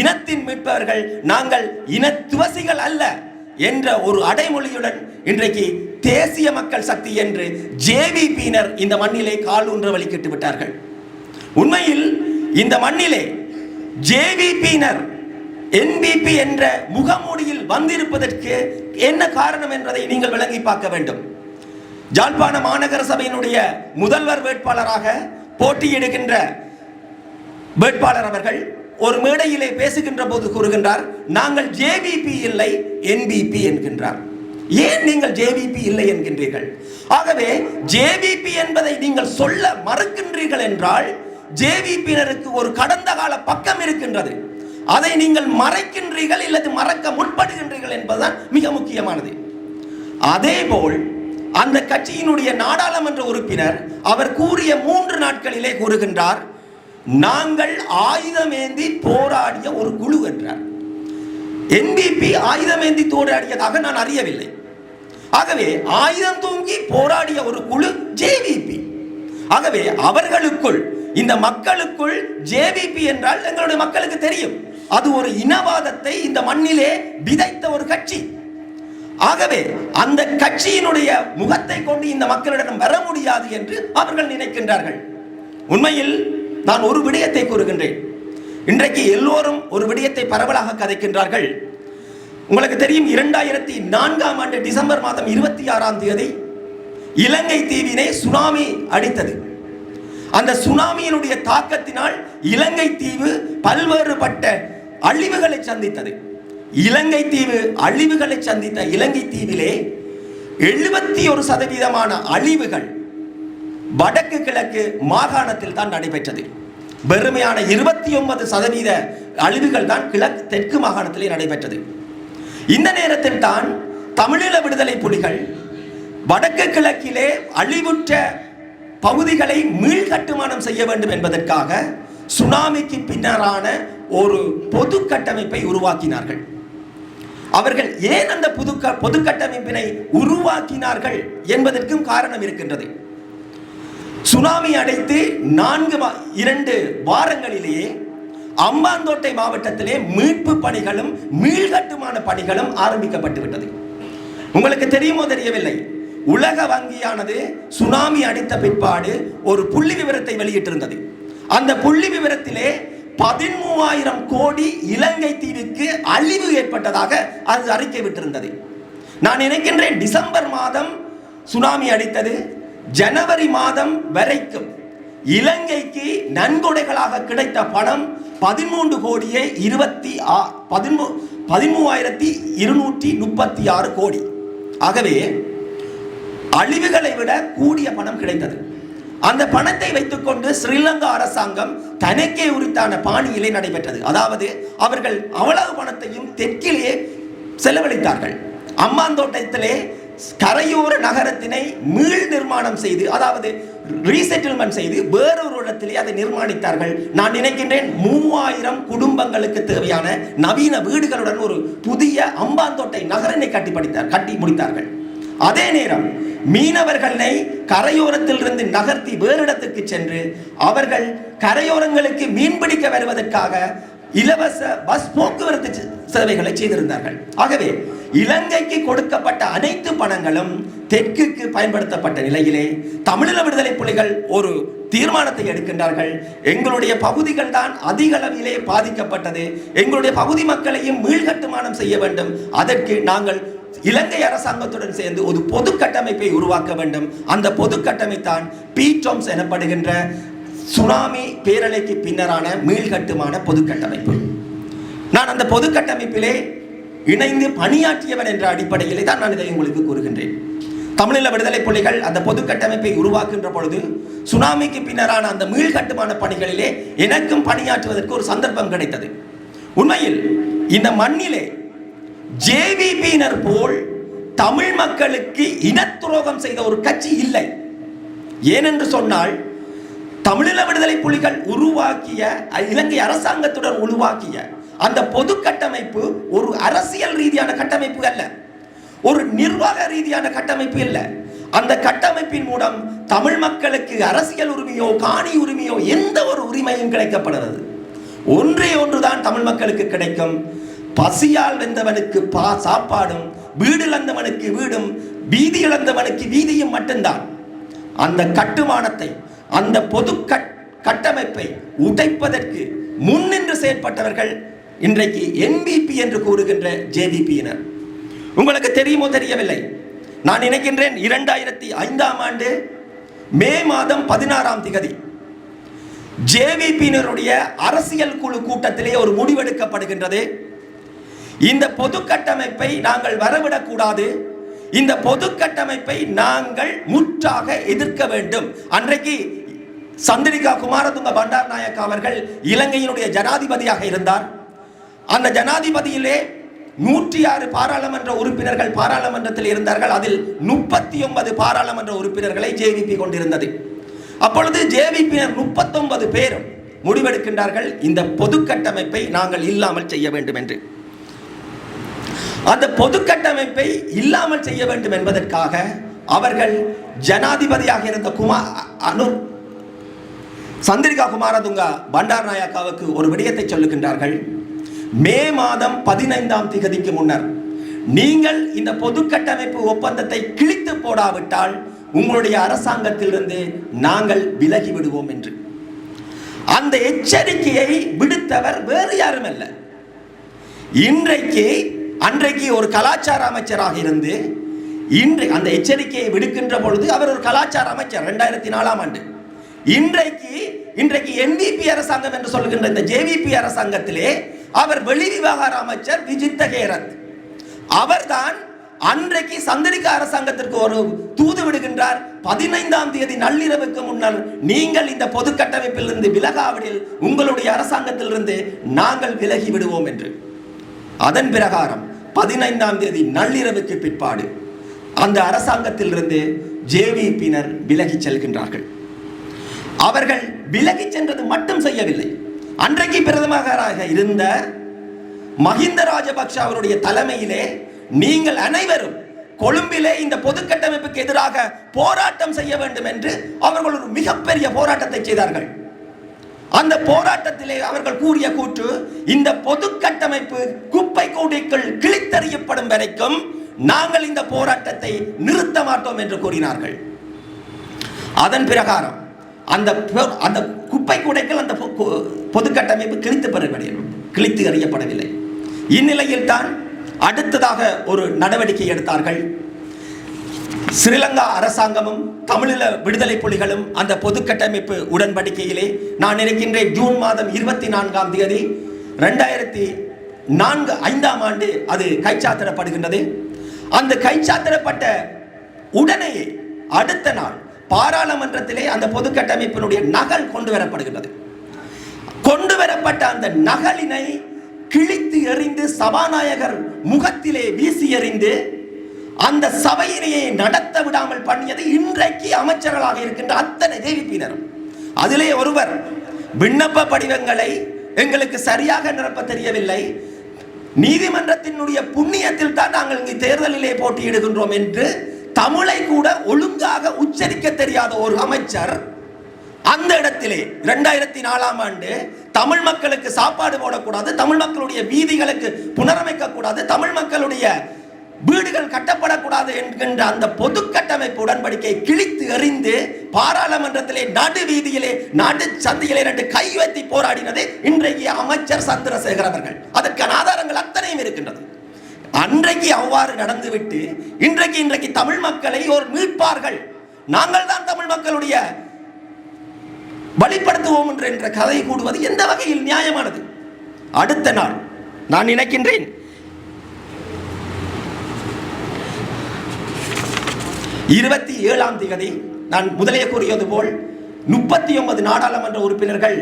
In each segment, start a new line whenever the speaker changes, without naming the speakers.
இனத்தின் மீட்பவர்கள் நாங்கள் இனத்துவசிகள் அல்ல என்ற ஒரு அடைமொழியுடன் இன்றைக்கு தேசிய மக்கள் சக்தி என்று ஜேவிபியினர் இந்த மண்ணிலே கால் ஊன்ற வழிகிட்டு விட்டார்கள். உண்மையில் இந்த மண்ணிலே ஜேவிபியினர் என்பிபி என்ற முகமூடியில் வந்திருப்பதற்கு என்ன காரணம் என்பதை நீங்கள் விளங்கி பார்க்க வேண்டும். ஜாழ்ப்பாண மாநகர சபையினுடைய முதல்வர் வேட்பாளராக போட்டியிடுகின்ற வேட்பாளர் அவர்கள் ஒரு மேடையிலே பேசுகின்ற போது கூறுகின்றார் நாங்கள் ஜேவிபி இல்லை என்பிபி என்கின்றார். ஏன் நீங்கள் ஜேவிபி இல்லை என்கின்றீர்கள்? ஆகவே ஜேவிபி என்பதை நீங்கள் சொல்ல மறுக்கின்றீர்கள் என்றால் ஜேவிபியினருக்கு ஒரு கடந்த கால பக்கம் இருக்கின்றது. அதை நீங்கள் மறைக்கின்றீர்கள் இல்லது மறக்க முற்படுகின்றீர்கள் என்பதுதான் மிக முக்கியமானது. அதேபோல் அந்த கட்சியினுடைய நாடாளுமன்ற உறுப்பினர் அவர் கூறிய மூன்று நாட்களிலே கூறுகின்றார் நாங்கள் ஆயுதமேந்தி போராடிய ஒரு குழு என்றார். என்பிபி ஆயுதமேந்தி போராடியதாக நான் அறியவில்லை. ஆகவே ஆயுதம் தூங்கி போராடிய ஒரு குழு ஜேவிபி ஆகவே அவர்களுக்குள் இந்த மக்களுக்குள் ஜேவிபி என்றால் எங்களுடைய மக்களுக்கு தெரியும். அது ஒரு இனவாதத்தை இந்த மண்ணிலே விதைத்த ஒரு கட்சி. ஆகவே அந்த கட்சியினுடைய முகத்தை கொண்டு இந்த மக்களிடம் வர முடியாது என்று அவர்கள் நினைக்கின்றார்கள். உண்மையில் நான் ஒரு விடயத்தை கூறுகின்றேன். இன்றைக்கு எல்லோரும் ஒரு விடயத்தை பரவலாக கதைக்கின்றார்கள். உங்களுக்கு தெரியும் இரண்டாயிரத்தி நான்காம் ஆண்டு டிசம்பர் மாதம் இருபத்தி ஆறாம் தேதி இலங்கை தீவினை சுனாமி அடித்தது. அந்த சுனாமியினுடைய தாக்கத்தினால் இலங்கை தீவு பல்வேறுபட்ட அழிவுகளை சந்தித்தது. இலங்கை தீவு அழிவுகளை சந்தித்த இலங்கை தீவிலே எழுபத்தி ஒரு சதவீதமான அழிவுகள் வடக்கு கிழக்கு மாகாணத்தில் தான் நடைபெற்றது. வெறுமையான இருபத்தி ஒன்பது சதவீத அழிவுகள் தான் கிழக்கு தெற்கு மாகாணத்திலே நடைபெற்றது. இந்த நேரத்தில் தான் தமிழீழ விடுதலை புலிகள் வடக்கு கிழக்கிலே அழிவுற்ற பகுதிகளை மீள்கட்டுமானம் செய்ய வேண்டும் என்பதற்காக சுனாமிக்கு பின்னரான ஒரு பொது கட்டமைப்பை உருவாக்கினார்கள். அவர்கள் ஏன் அந்த புது பொது கட்டமைப்பினை உருவாக்கினார்கள் என்பதற்கும் காரணம் இருக்கின்றது. சுனாமி அடைத்து நான்கு இரண்டு வாரங்களிலேயே அம்பாந்தோட்டை மாவட்டத்திலே மீட்பு பணிகளும் மீள்கட்டுமான பணிகளும் ஆரம்பிக்கப்பட்டு விட்டது. உங்களுக்கு தெரியுமோ தெரியவில்லை. உலக வங்கியானது சுனாமி அடித்த பிற்பாடு ஒரு புள்ளி விவரத்தை வெளியிட்டிருந்தது. அந்த புள்ளி விவரத்திலே பதிமூவாயிரம் கோடி இலங்கை தீவுக்கு அழிவு ஏற்பட்டதாக அது அறிக்கை விட்டிருந்தது. நான் நினைக்கின்றேன் டிசம்பர் மாதம் சுனாமி அடித்தது ஜனவரி மாதம் வரைக்கும் இலங்கைக்கு நன்கொடைகளாக கிடைத்த பணம் பதிமூன்று கோடியே இருபத்தி ஆ பதிமூ பதிமூவாயிரத்தி இருநூற்றி முப்பத்தி ஆறு கோடி. ஆகவே அழிவுகளை விட கூடிய பணம் கிடைத்தது. அந்த பணத்தை வைத்துக்கொண்டு ஸ்ரீலங்கா அரசாங்கம் தனக்கே உரித்தான பாணியிலே நடைபெற்றது. அதாவது அவர்கள் அவ்வளவு பணத்தையும் தெற்கிலே செலவழித்தார்கள். அம்மாந்தோட்டத்திலே கரையோர நகரத்தினை மீள் நிர்மாணம் செய்து அதாவது ரீசெட்டில்மெண்ட் செய்து வேறொரு இடத்திலே அதை நிர்மாணித்தார்கள். நான் நினைக்கின்றேன் மூவாயிரம் குடும்பங்களுக்கு தேவையான நவீன வீடுகளுடன் ஒரு புதிய அம்பாந்தோட்டை நகரனை கட்டி படித்தார் கட்டி முடித்தார்கள். அதே நேரம் மீனவர்களை கரையோரத்தில் இருந்து நகர்த்தி வேறு இடத்துக்கு சென்று அவர்கள் கரையோரங்களுக்கு மீன்பிடிக்க வருவதற்காக இலவச பஸ் போக்குவரத்து சேவைகளை செய்திருந்தார்கள். ஆகவே இலங்கைக்கு கொடுக்கப்பட்ட அனைத்து பணங்களும் தெற்குக்கு பயன்படுத்தப்பட்ட நிலையிலே தமிழீழ விடுதலை புலிகள் ஒரு தீர்மானத்தை எடுக்கின்றார்கள். எங்களுடைய பகுதிகள் தான் அதிக அளவிலே பாதிக்கப்பட்டது. எங்களுடைய பகுதி மக்களையும் மீள்கட்டுமானம் செய்ய வேண்டும். அதற்கு நாங்கள் இலங்கை அரசாங்கத்துடன் சேர்ந்து ஒரு பொது கட்டமைப்பை உருவாக்க வேண்டும். அந்த பொது கட்டமைத்தான் பீட்டோம்ஸ் எனப்படுகின்ற சுனாமி பேரலைக்கு பின்னரான மீள்கட்டுமான பொது கட்டமைப்பு நான் அந்த பொது கட்டமைப்பிலே இணைந்து பணியாற்றியவன் என்ற அடிப்படையிலே தான் நான் இதை உங்களுக்கு கூறுகின்றேன். தமிழீழ விடுதலை புலிகள் அந்த பொது கட்டமைப்பை உருவாக்குகின்ற பொழுது சுனாமிக்கு பின்னரான அந்த மீள்கட்டுமான பணிகளிலே எனக்கும் பணியாற்றுவதற்கு ஒரு சந்தர்ப்பம் கிடைத்தது. உண்மையில் இந்த மண்ணிலே ஜேவிபியினர் போல் தமிழ் மக்களுக்கு இனத்துரோகம் செய்த ஒரு கட்சி இல்லை. ஏனென்று சொன்னால் தமிழீழ விடுதலை புலிகள் உருவாக்கிய இலங்கை அரசாங்கத்துடன் உருவாக்கிய அந்த பொது கட்டமைப்பு ஒரு அரசியல் ரீதியான கட்டமைப்பு அல்ல. ஒரு நிர்வாக ரீதியான கட்டமைப்பு இல்லை. அந்த கட்டமைப்பின் மூலம் தமிழ் மக்களுக்கு அரசியல் உரிமையோ காணி உரிமையோ எந்த ஒரு உரிமையும் கிடைக்கப்படுகிறது ஒன்றே ஒன்றுதான் தமிழ் மக்களுக்கு கிடைக்கும். பசியால் வெந்தவனுக்கு பா சாப்பாடும் வீடு இழந்தவனுக்கு வீடும் வீதி இழந்தவனுக்கு வீதியும் மட்டும்தான். அந்த கட்டுமானத்தை அந்த பொது கட்- கட்டமைப்பை உடைப்பதற்கு முன்னின்று செயற்பட்டவர்கள் இன்றைக்கு என்பிபி என்று கூறுகின்ற ஜேவிபியினர் உங்களுக்கு தெரியுமோ தெரியவில்லை. நான் நினைக்கின்றேன் இரண்டாயிரத்தி ஐந்தாம் ஆண்டு மே மாதம் பதினாறாம் திகதி ஜேவிபியினருடைய அரசியல் குழு கூட்டத்திலே ஒரு முடிவெடுக்கப்படுகின்றது. இந்த பொது கட்டமைப்பை நாங்கள் வரவிடக்கூடாது. இந்த பொது கட்டமைப்பை நாங்கள் முற்றாக எதிர்க்க வேண்டும். அன்றைக்கு சந்திரிகா குமாரதுங்க பண்டார் நாயக் அவர்கள் இலங்கையினுடைய ஜனாதிபதியாக இருந்தார். அந்த ஜனாதிபதியிலே நூற்றி ஆறு பாராளுமன்ற உறுப்பினர்கள் பாராளுமன்றத்தில் இருந்தார்கள். அதில் முப்பத்தி ஒன்பது பாராளுமன்ற உறுப்பினர்களை ஜேவிபி கொண்டிருந்தது. அப்பொழுது ஜேவிபியினர் முப்பத்தொன்பது பேரும் முடிவெடுக்கின்றார்கள். இந்த பொது கட்டமைப்பை நாங்கள் இல்லாமல் செய்ய வேண்டும் என்று அந்த பொது கட்டமைப்பை இல்லாமல் செய்ய வேண்டும் என்பதற்காக அவர்கள் ஜனாதிபதியாக இருந்த குமார் அனு சந்திரிகா குமாரதுங்கா பண்டார் நாயக்காவுக்கு ஒரு விடயத்தை சொல்லுகின்றார்கள். மே மாதம் பதினைந்தாம் திகதிக்கு முன்னர் நீங்கள் இந்த பொது கட்டமைப்பு ஒப்பந்தத்தை கிழித்து போடாவிட்டால் உங்களுடைய அரசாங்கத்திலிருந்து நாங்கள் விலகி விடுவோம் என்று. அந்த எச்சரிக்கையை விடுத்தவர் வேறு யாரும் அல்ல இன்றைக்கு அன்றைக்கு ஒரு கலாச்சார அமைச்சராக இருந்து இன்று அந்த எச்சரிக்கையை விடுக்கின்ற பொழுது அவர் ஒரு கலாச்சார அமைச்சர் ரெண்டாயிரத்தி நாலாம் ஆண்டு. இன்றைக்கு இன்றைக்கு என்பிபி அரசாங்கம் என்று சொல்கின்ற இந்த ஜேவிபி அரசாங்கத்திலே அவர் வெளி விவகார அமைச்சர் விஜித்த கேரத் அவர்தான் அன்றைக்கு சந்தரிக்க அரசாங்கத்திற்கு ஒரு தூது விடுகின்றார். பதினைந்தாம் தேதி நள்ளிரவுக்கு முன்னர் நீங்கள் இந்த பொது கட்டமைப்பிலிருந்து விலகாவிடில் உங்களுடைய அரசாங்கத்திலிருந்து நாங்கள் விலகி விடுவோம் என்று. அதன் பிரகாரம் பதினைந்தாம் தேதி நள்ளிரவுக்கு பிற்பாடு அந்த அரசாங்கத்திலிருந்து ஜேவிபியினர் விலகிச் செல்கின்றார்கள். அவர்கள் விலகிச் சென்றது மட்டும் செய்யவில்லை. அன்றைக்கு பிரதமராக இருந்த மஹிந்த ராஜபக்ஷ அவருடைய தலைமையிலே நீங்கள் அனைவரும் கொழும்பிலே இந்த பொது கட்டமைப்புக்கு எதிராக போராட்டம் செய்ய வேண்டும் என்று அவர்கள் ஒரு மிகப்பெரிய போராட்டத்தை செய்தார்கள். அந்த போராட்டத்திலே அவர்கள் கூறிய கூற்று இந்த பொது கட்டமைப்பு குப்பை கூடைக்குள் கிழித்தறியப்படும் வரைக்கும் நாங்கள் இந்த போராட்டத்தை நிறுத்த மாட்டோம் என்று கூறினார்கள். அதன் பிரகாரம் அந்த அந்த குப்பை கூடைகள் அந்த பொது கட்டமைப்பு கிழித்து பெறவில்லை கிழித்து அறியப்படவில்லை இந்நிலையில் தான் அடுத்ததாக ஒரு நடவடிக்கை எடுத்தார்கள். ஸ்ரீலங்கா அரசாங்கமும் தமிழீழ விடுதலை புலிகளும் அந்த பொது கட்டமைப்பு உடன்படிக்கையிலே நான் இருக்கின்ற ஜூன் மாதம் இருபத்தி நான்காம் தேதி ரெண்டாயிரத்தி நான்கு ஐந்தாம் ஆண்டு அது கைச்சாத்திடப்படுகின்றது. அந்த கைச்சாத்திடப்பட்ட உடனே அடுத்த நாள் பாராளுமன்றத்திலே அந்த பொது கட்டமைப்பினுடைய நகல் கொண்டு வரப்படுகின்றது. கொண்டு வரப்பட்ட அந்த நகலினை கிழித்து எறிந்து சபாநாயகர் முகத்திலே வீசி எறிந்து அந்த சபையினையை நடத்த விடாமல் பண்ணியது இன்றைக்கு அமைச்சர்களாக இருக்கின்ற அத்தனை தேவிப்பினர் அதிலே ஒருவர் விண்ணப்ப படிவங்களை எங்களுக்கு சரியாக நிரப்ப தெரியவில்லை. நீதிமன்றத்தினுடைய புண்ணியத்தில் தான் நாங்கள் இங்கு தேர்தலிலே போட்டியிடுகின்றோம் என்று தமிழை கூட ஒழுங்காக உச்சரிக்க தெரியாத ஒரு அமைச்சர் அந்த இடத்திலே இரண்டாயிரத்தி நாலாம் ஆண்டு தமிழ் மக்களுக்கு சாப்பாடு போடக்கூடாது தமிழ் மக்களுடைய வீதிகளுக்கு புனரமைக்க கூடாது தமிழ் மக்களுடைய வீடுகள் கட்டப்படக்கூடாது என்கின்ற அந்த பொது கட்டமைப்பு உடன்படிக்கை கிழித்து எறிந்து பாராளுமன்றத்திலே நடு வீதியிலே நடு சந்தையிலே ரெண்டு கை வைத்து போராடினது இன்றைக்கு அமைச்சர் சந்திரசேகர் அவர்கள். அதற்கான ஆதாரங்கள் அத்தனையும் இருக்கின்றது. அன்றைக்கு அவ்வாறு நடந்துவிட்டு இன்றைக்கு இன்றைக்கு தமிழ் மக்களை ஒரு மீட்பார்கள். நாங்கள் தான் தமிழ் மக்களுடைய வழிப்படுத்துவோம் என்ற என்ற கதை கூடுவது எந்த வகையில் நியாயமானது? அடுத்த நாள் நான் நினைக்கின்றேன். இருபத்தி ஏழாம் திகதி நான் முதலே கூறியது போல் முப்பத்தி ஒன்பது நாடாளுமன்ற உறுப்பினர்கள்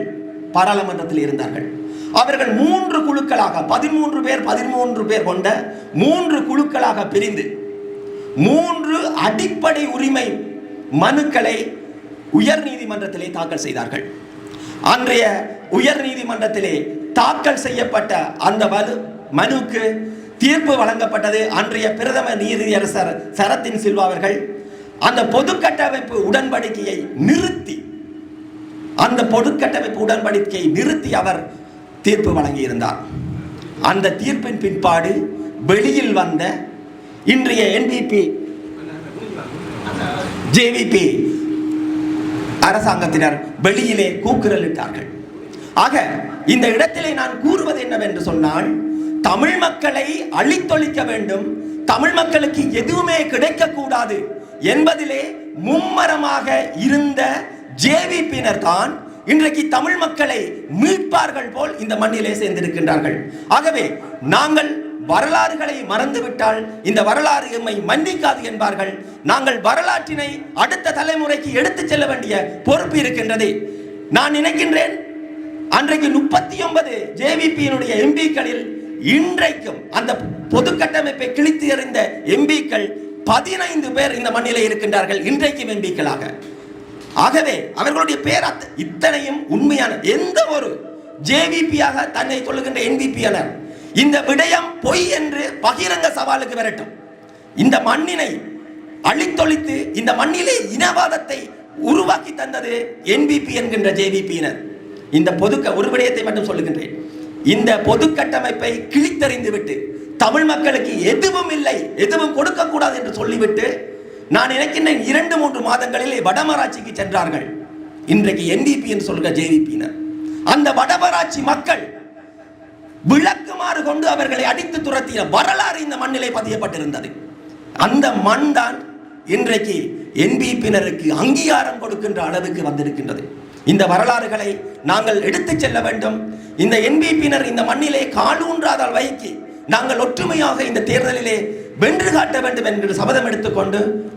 பாராளுமன்றத்தில் இருந்தார்கள். அவர்கள் மூன்று குழுக்களாக பதிமூன்று பேர் பதிமூன்று பேர் கொண்ட மூன்று குழுக்களாக பிரிந்து மூன்று அடிப்படை உரிமை மனுக்களை உயர் நீதிமன்றத்திலே தாக்கல் செய்தார்கள். அன்றைய உயர் நீதிமன்றத்திலே தாக்கல் செய்யப்பட்ட அந்த மனு மனுக்கு தீர்ப்பு வழங்கப்பட்டது அன்றைய பிரதம நீதியரசர் சரத்தின் சில்வா அவர்கள். அந்த பொது கட்டமைப்பு உடன்படிக்கையை நிறுத்தி அந்த பொது கட்டமைப்பு உடன்படிக்கையை நிறுத்தி அவர் தீர்ப்பு வழங்கியிருந்தார். அந்த தீர்ப்பின் பின்பாடு வெளியில் வந்த இன்றைய என்பிபி ஜேவிபி அரசாங்கத்தினர் வெளியிலே கூக்குரலிட்டார்கள். ஆக இந்த இடத்திலே நான் கூறுவது என்னவென்று சொன்னால் தமிழ் மக்களை அழித்தொழிக்க வேண்டும். தமிழ் மக்களுக்கு எதுவுமே கிடைக்கக்கூடாது என்பதிலே மும்மரமாக இருந்த ஜேவிபியினர் தான் இன்றைக்கு தமிழ் மக்களை மீட்பார்கள் போல் இந்த மண்ணிலே சேர்ந்திருக்கின்றார்கள். ஆகவே நாங்கள் வரலாறுகளை மறந்துவிட்டால் இந்த வரலாறு எம்மை மன்னிக்காது என்பார்கள். நாங்கள் வரலாற்றினை அடுத்த தலைமுறைக்கு எடுத்துச் செல்ல வேண்டிய பொறுப்பு இருக்கின்றது. நான் நினைக்கின்றேன் அன்றைக்கு முப்பத்தி ஒன்பது ஜேவிபியினுடைய எம்பிக்களில் இன்றைக்கும் அந்த பொது கட்டமைப்பை கிழித்து எறிந்த எம்பிக்கள் பதினைந்து பேர் இந்த மண்ணிலே இருக்கின்றார்கள் இன்றைக்கும் எம்பிக்களாக. ஆகவே அவர்களுடைய பேர் இத்தனையும் உண்மையான எந்த ஒரு ஜேவிபியாக தன்னை சொல்லுகின்ற என்பிபியாளர் இந்த விடயம் பொய் என்று பகிரங்க சவாலுக்கு வரட்டும். இந்த மண்ணினை அழித்தொழித்து இந்த மண்ணிலே இனவாதத்தை உருவாக்கி தந்தது என்பிபி என்கின்ற ஜேவிபியினர் இந்த பொது ஒரு விடயத்தை மட்டும் சொல்லுகின்றேன். இந்த பொது கட்டமைப்பை கிழித்தறிந்து விட்டு தமிழ் மக்களுக்கு எதுவும் இல்லை எதுவும் கொடுக்கக்கூடாது என்று சொல்லிவிட்டு நான் நினைக்கின்றேன் இரண்டு மூன்று மாதங்களிலே வடமராட்சிக்கு சென்றார்கள். இன்றைக்கு என்பிபி என்று சொல்கிற ஜேவிபினர் அந்த வடமராட்சி மக்கள் விளக்குமாறு கொண்டு அவர்களை அடித்து துரத்திய வரலாறு இந்த மண்ணிலே பதியப்பட்டிருந்தது. அந்த மண் தான் இன்றைக்கு என்பிபினருக்கு அங்கீகாரம் கொடுக்கின்ற அளவுக்கு வந்திருக்கின்றது. இந்த வரலாறுகளை நாங்கள் எடுத்துச் செல்ல வேண்டும். இந்த என்பிபினர் இந்த மண்ணிலே காலூன்றாத வைக்கு நாங்கள் ஒற்றுமையாக இந்த தேர்தலிலே வென்று காட்ட வேண்டும் என்று சபதம் எடுத்துக்கொண்டு